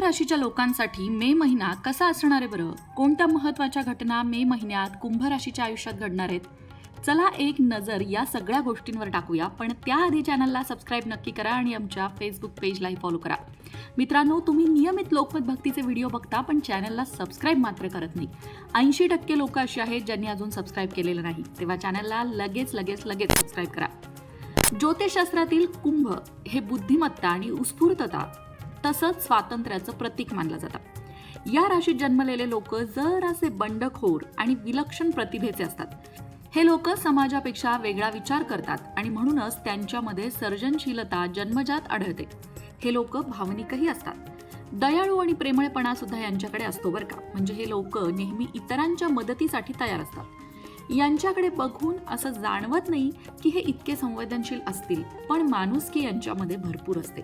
राशीच्या लोकांसाठी मे महिना कसा असणार आहे बरं? कोणत्या महत्त्वाच्या घटना मे महिन्यात कुंभ राशीच्या आयुष्यात घडणार आहेत? चला एक नजर या सगळ्या गोष्टींवर टाकूया पण त्याआधी चॅनलला सबस्क्राईब नक्की करा आणि आमच्या फेसबुक पेजलाही फॉलो करा. मित्रांनो तुम्ही नियमित लोकमत भक्तीचे व्हिडिओ बघता पण चॅनलला सबस्क्राईब मात्र करत नाही. ऐंशी टक्के लोक अशी आहेत ज्यांनी अजून सबस्क्राईब केलेलं नाही. तेव्हा चॅनलला लगेच लगेच लगेच सबस्क्राईब करा. ज्योतिषशास्त्रातील कुंभ हे बुद्धिमत्ता आणि उत्स्फूर्तता तसंच स्वातंत्र्याचं प्रतीक मानलं जातं. या राशीत जन्मलेले लोक जरासे बंडखोर आणि विलक्षण प्रतिभेचे असतात. हे लोक समाजापेक्षा वेगळा विचार करतात आणि म्हणूनच त्यांच्यामध्ये सर्जनशीलता जन्मजात आढळते. हे लोक भावनिकही असतात. दयाळू आणि प्रेमळपणा सुद्धा यांच्याकडे असतो बरं का. म्हणजे हे लोक नेहमी इतरांच्या मदतीसाठी तयार असतात. यांच्याकडे बघून असं जाणवत नाही की हे इतके संवेदनशील असतील पण माणुसकी यांच्यामध्ये भरपूर असते.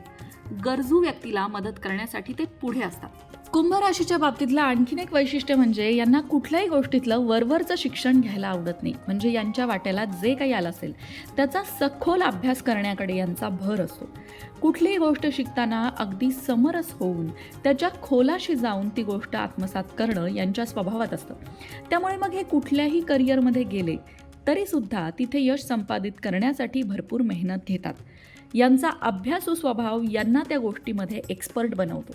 गरजू व्यक्तीला मदत करण्यासाठी ते पुढे असतात. कुंभ राशीच्या बाबतीतलं आणखीन एक वैशिष्ट्य म्हणजे यांना कुठल्याही गोष्टीतलं वरवरचं शिक्षण घ्यायला आवडत नाही. म्हणजे यांच्या वाट्याला जे काही आलं असेल त्याचा सखोल अभ्यास करण्याकडे यांचा भर असतो. कुठलीही गोष्ट शिकताना अगदी समरस होऊन त्याच्या खोलाशी जाऊन ती गोष्ट आत्मसात करणं यांच्या स्वभावात असतं. त्यामुळे मग हे कुठल्याही करिअरमध्ये गेले तरीसुद्धा तिथे यश संपादित करण्यासाठी भरपूर मेहनत घेतात. यांचा अभ्यासू स्वभाव यांना त्या गोष्टीमध्ये एक्सपर्ट बनवतो.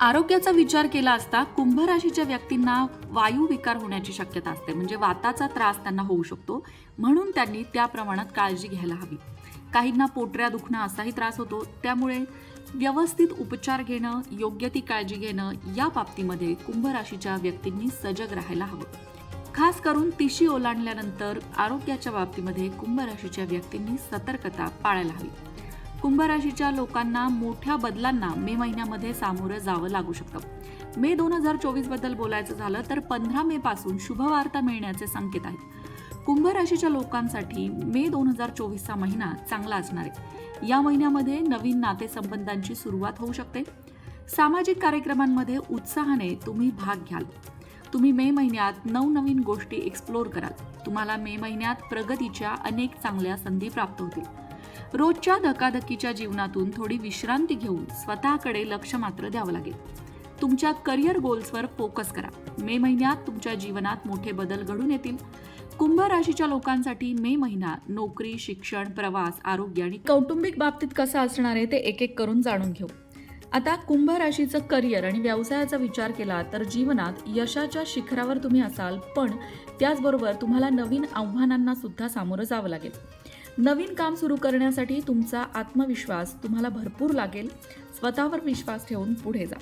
आरोग्याचा विचार केला असता कुंभ राशीच्या व्यक्तींना वायू विकार होण्याची शक्यता असते म्हणजे वाताचा त्रास त्यांना होऊ शकतो म्हणून त्यांनी त्या प्रमाणात काळजी घ्यायला हवी. काहींना पोटऱ्या दुखणं असाही त्रास होतो. त्यामुळे व्यवस्थित उपचार घेणं योग्य ती काळजी घेणं या बाबतीमध्ये कुंभ राशीच्या व्यक्तींनी सजग राहायला हवं. खास करून तिशी ओलांडल्यानंतर आरोग्याच्या बाबतीमध्ये कुंभ राशीच्या व्यक्तींनी सतर्कता पाळायला हवी. कुंभ राशीच्या लोकांना मोठ्या बदलांना मे महिन्यामध्ये सामोरं जावं लागू शकतं. मे दोन हजार चोवीसबद्दल बोलायचं झालं तर पंधरा मे पासून शुभवार्ता मिळण्याचे संकेत आहेत. कुंभ राशीच्या लोकांसाठी मे दोन हजार चोवीसचा महिना चांगला असणार आहे. या महिन्यामध्ये नवीन नातेसंबंधांची सुरुवात होऊ शकते. सामाजिक कार्यक्रमांमध्ये उत्साहाने तुम्ही भाग घ्याल. तुम्ही मे महिन्यात नवनवीन गोष्टी एक्सप्लोर कराल. तुम्हाला मे महिन्यात प्रगतीच्या अनेक चांगल्या संधी प्राप्त होतील. रोजच्या धकाधकीच्या जीवनातून थोडी विश्रांती घेऊन स्वतःकडे लक्ष मात्र द्यावं लागेल. तुमच्या करिअर गोल्सवर फोकस करा. मे महिन्यात तुमच्या जीवनात मोठे बदल घडून येतील. कुंभ राशीच्या लोकांसाठी मे महिना नोकरी शिक्षण प्रवास आरोग्य आणि कौटुंबिक बाबतीत कसं असणार आहे ते एक एक करून जाणून घेऊ. आता कुंभ राशीचं करिअर आणि व्यवसायाचा विचार केला तर जीवनात यशाच्या शिखरावर तुम्ही असाल पण त्याचबरोबर तुम्हाला नवीन आव्हानांना सुद्धा सामोरं जावं लागेल. नवीन काम सुरू करण्यासाठी तुमचा आत्मविश्वास तुम्हाला भरपूर लागेल. स्वतःवर विश्वास ठेवून पुढे जा.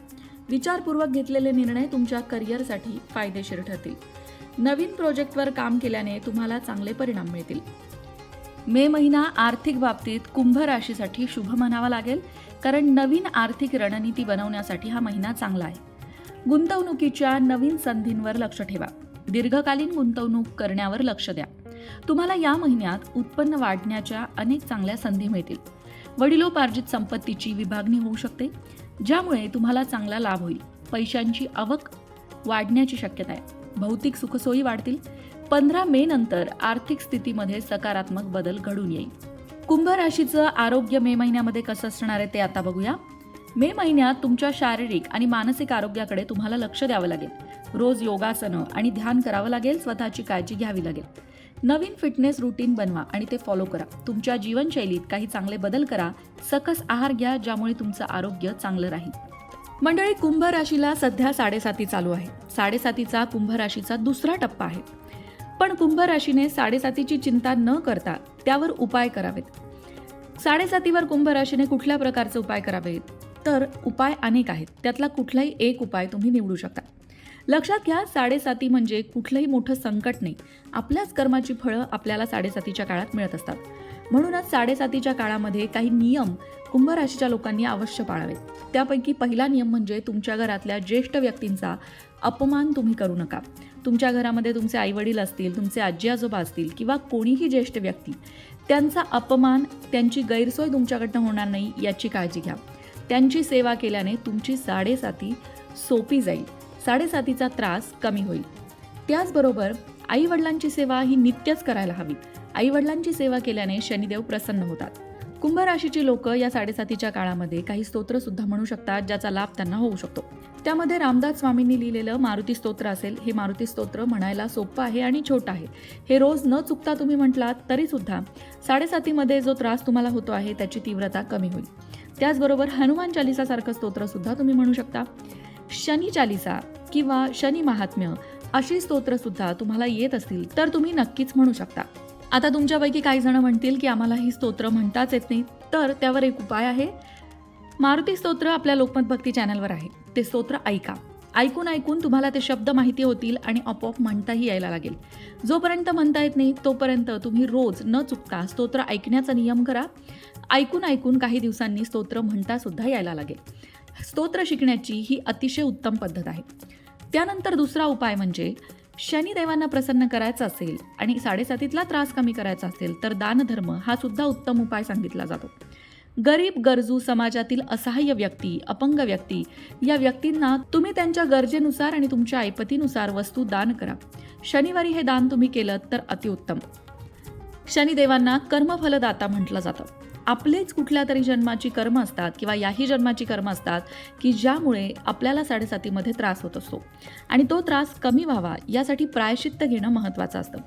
विचारपूर्वक घेतलेले निर्णय तुमच्या करिअरसाठी फायदेशीर ठरतील. नवीन प्रोजेक्टवर काम केल्याने तुम्हाला चांगले परिणाम मिळतील. मे महिना आर्थिक बाबतीत कुंभ राशीसाठी शुभ म्हणावा लागेल कारण नवीन आर्थिक रणनीती बनवण्यासाठी हा महिना चांगला आहे. गुंतवणुकीच्या नवीन संधींवर लक्ष ठेवा. दीर्घकालीन गुंतवणूक करण्यावर लक्ष द्या. तुम्हाला या महिन्यात उत्पन्न वाढण्याच्या अनेक चांगल्या संधी मिळतील. वडिलोपार्जित संपत्तीची विभागणी होऊ शकते. ज्यामुळे तुम्हाला चांगला लाभ होईल. पैशांची आवक वाढण्याची शक्यता आहे. भौतिक सुखसोयी वाढतील. पंधरा मे नंतर आर्थिक स्थितीमध्ये सकारात्मक बदल घडून येईल. कुंभ राशीचं आरोग्य मे महिन्यामध्ये कसं असणार आहे ते आता बघूया. मे महिन्यात तुमच्या शारीरिक आणि मानसिक आरोग्याकडे तुम्हाला लक्ष द्यावं लागेल. रोज योगासनं आणि ध्यान करावं लागेल. स्वतःची काळजी घ्यावी लागेल. नवीन फिटनेस रुटीन बनवा आणि ते फॉलो करा. तुमच्या जीवनशैलीत काही चांगले बदल करा. सकस आहार घ्या ज्यामुळे तुमचं आरोग्य चांगलं राहील. मंडळी कुंभ राशीला सध्या साडेसाती चालू आहे. साडेसातीचा कुंभ राशीचा दुसरा टप्पा आहे. पण कुंभ राशीने साडेसातीची चिंता न करता त्यावर उपाय करावेत. साडेसातीवर कुंभ राशीने कुठल्या प्रकारचे उपाय करावेत? तर उपाय अनेक आहेत. त्यातला कुठलाही एक उपाय तुम्ही निवडू शकता. लक्षात घ्या साडेसाती म्हणजे कुठलंही मोठं संकट नाही. आपल्याच कर्माची फळं आपल्याला साडेसातीच्या काळात मिळत असतात. म्हणूनच साडेसातीच्या काळामध्ये काही नियम कुंभ राशीच्या लोकांनी अवश्य पाळावेत. त्यापैकी पहिला नियम म्हणजे तुमच्या घरातल्या ज्येष्ठ व्यक्तींचा अपमान तुम्ही करू नका. तुमच्या घरामध्ये तुमचे आईवडील असतील तुमचे आजी आजोबा असतील किंवा कोणीही ज्येष्ठ व्यक्ती त्यांचा अपमान त्यांची गैरसोय तुमच्याकडनं होणार नाही याची काळजी घ्या. त्यांची सेवा केल्याने तुमची साडेसाती सोपी जाईल. साडेसातीचा त्रास कमी होईल. त्याचबरोबर आई वडिलांची सेवा ही नित्यच करायला हवी. आई वडिलांची सेवा केल्याने शनिदेव प्रसन्न होतात. कुंभ राशीची लोक या साडेसातीच्या काळामध्ये काही स्तोत्र सुद्धा म्हणू शकतात ज्याचा लाभ त्यांना होऊ शकतो. त्यामध्ये रामदास स्वामींनी लिहिलेलं मारुती स्तोत्र असेल हे मारुती स्तोत्र म्हणायला सोपं आहे आणि छोटं आहे. हे रोज न चुकता तुम्ही म्हटलात तरी सुद्धा साडेसातीमध्ये जो त्रास तुम्हाला होतो आहे त्याची तीव्रता कमी होईल. त्याचबरोबर हनुमान चालिसासारखं स्तोत्र सुद्धा तुम्ही म्हणू शकता. शनी चालिसा किंवा शनी महात्म्य अशी स्तोत्र सुद्धा तुम्हाला येत असतील तर तुम्ही नक्कीच म्हणू शकता. आता तुमच्यापैकी काही जण म्हणतील की आम्हाला ही स्तोत्र म्हणताच येत नाही तर त्यावर एक उपाय आहे. मारुती स्तोत्र आपल्या लोकमत भक्ती चॅनलवर आहे. ते स्तोत्र ऐका. ऐकून ऐकून तुम्हाला ते शब्द माहिती होतील आणि आपोआप म्हणताही यायला लागेल. जोपर्यंत म्हणता येत नाही तोपर्यंत तुम्ही रोज न चुकता स्तोत्र ऐकण्याचा नियम करा. ऐकून ऐकून काही दिवसांनी स्तोत्र म्हणता सुद्धा यायला लागेल. स्तोत्र शिकण्याची ही अतिशय उत्तम पद्धत आहे. त्यानंतर दुसरा उपाय म्हणजे शनिदेवांना प्रसन्न करायचं असेल आणि साडेसातीतला त्रास कमी करायचा असेल तर दानधर्म हा सुद्धा उत्तम उपाय सांगितला जातो. गरीब गरजू समाजातील असहाय्य व्यक्ती अपंग व्यक्ती या व्यक्तींना तुम्ही त्यांच्या गरजेनुसार आणि तुमच्या ऐपतीनुसार वस्तू दान करा. शनिवारी हे दान तुम्ही केलं तर अतिउत्तम. शनिदेवांना कर्मफलदाता म्हटलं जातं. आपलेच कुठल्या तरी जन्माची कर्म असतात किंवा याही जन्माची कर्म असतात की ज्यामुळे आपल्याला साडेसातीमध्ये त्रास होत असतो. आणि तो त्रास कमी व्हावा यासाठी प्रायश्चित्त घेणं महत्त्वाचं असतं.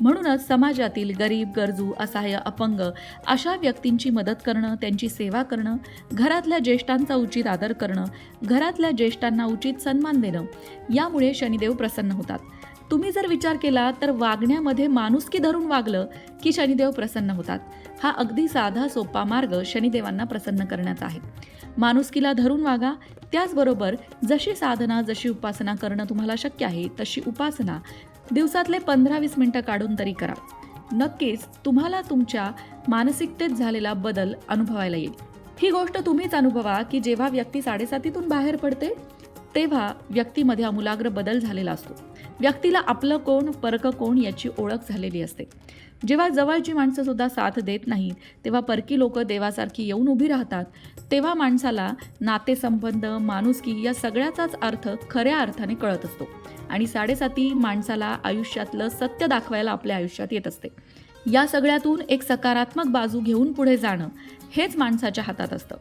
म्हणूनच समाजातील गरीब गरजू असहाय्य अपंग अशा व्यक्तींची मदत करणं त्यांची सेवा करणं घरातल्या ज्येष्ठांचा उचित आदर करणं घरातल्या ज्येष्ठांना उचित सन्मान देणं यामुळे शनिदेव प्रसन्न होतात. तुम्ही जर विचार केला तर वागण्यामध्ये माणुसकी धरून वागलं की शनिदेव प्रसन्न होतात. हा अगदी साधा सोपा मार्ग शनिदेवांना प्रसन्न करण्याचा आहे. माणुसकीला धरून वागा. त्याचबरोबर जशी साधना जशी उपासना करणं तुम्हाला शक्य आहे तशी उपासना दिवसातले पंधरा वीस मिनटं काढून तरी करा. नक्कीच तुम्हाला तुमच्या मानसिकतेत झालेला बदल अनुभवायला येईल. ही गोष्ट तुम्हीच अनुभवा की जेव्हा व्यक्ती साडेसातीतून बाहेर पडते तेव्हा व्यक्तीमध्ये आमूलाग्र बदल झालेला असतो. व्यक्तीला आपलं कोण परक कोण याची ओळख झालेली असते. जेव्हा जवळची माणसं सुद्धा साथ देत नाहीत तेव्हा परकी लोक देवासारखी येऊन उभी राहतात तेव्हा माणसाला नातेसंबंध माणुसकी या सगळ्याचाच अर्थ खऱ्या अर्थाने कळत असतो. आणि साडेसाती माणसाला आयुष्यातलं सत्य दाखवायला आपल्या आयुष्यात येत असते. या सगळ्यातून एक सकारात्मक बाजू घेऊन पुढे जाणं हेच माणसाच्या हातात असतं.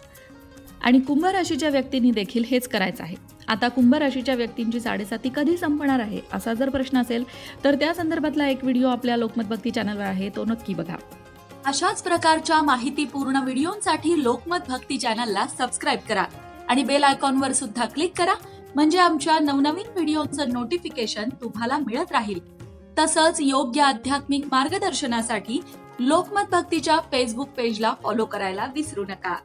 आणि कुंभ राशीच्या व्यक्तींनी देखील हेच करायचं आहे. आता कुंभ राशीच्या व्यक्तींची साडेसाती कधी संपणार आहे असा जर प्रश्न असेल तर त्या संदर्भातला एक व्हिडिओ आपल्या लोकमत भक्ती चॅनलवर आहे तो नक्की बघा. अशाच प्रकारच्या माहितीपूर्ण व्हिडिओंसाठी लोकमत भक्ती चॅनलला सबस्क्राईब करा आणि बेल आयकॉनवर सुद्धा क्लिक करा म्हणजे आमच्या नवनवीन व्हिडिओचं नोटिफिकेशन तुम्हाला मिळत राहील. तसंच योग्य आध्यात्मिक मार्गदर्शनासाठी लोकमत भक्तीच्या फेसबुक पेजला फॉलो करायला विसरू नका.